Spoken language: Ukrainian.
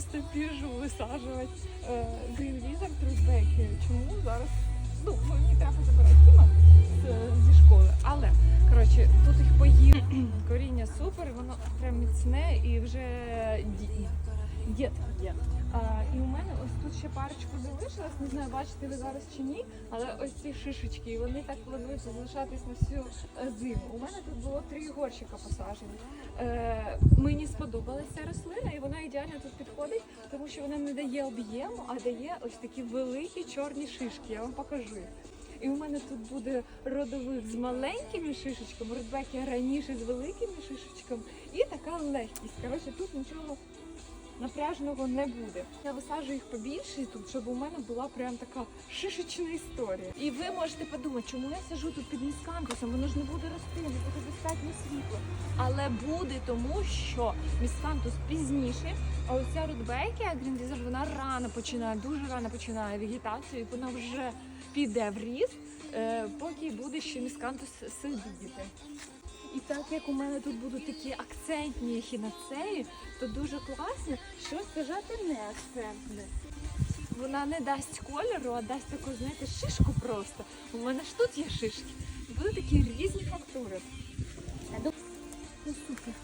просто біжу висаджувати е, Green Wizard Рудбеки. Чому зараз? Ну, мені треба забирати Тіма зі школи. Але коротше, тут їх поїв. Коріння супер, воно прям міцне і вже ді- дід є. А, і у мене ще парочку залишилось, не знаю, бачите ви зараз чи ні, але ось ці шишечки, і вони так плануються залишатись на всю е, зиму. У мене тут було три горщика посаджені. Е, мені сподобалася рослина, і вона ідеально тут підходить, тому що вона не дає об'єму, а дає ось такі великі чорні шишки. Я вам покажу. І у мене тут буде родових з маленькими шишечками, родбеки раніше з великими шишечками, і така легкість. Коротше, тут нічого напряжного не буде. Я висаджую їх побільше тут, щоб у мене була прям така шишечна історія. І ви можете подумати, чому я сижу тут під міскантусом, воно ж не буде рости, не буде достатньо світло. Але буде тому, що міскантус пізніше, а оця рудбекія Гріндізер, вона рано починає, дуже рано починає вегетацію, і вона вже піде в ріст, е, поки буде ще міскантус сидіти. Так як у мене тут будуть такі акцентні ехінацеї, то дуже класно, що сажати не акцентне. Вона не дасть кольору, а дасть таку, знаєте, шишку просто. У мене ж тут є шишки. Будуть такі різні фактури. Ну супер.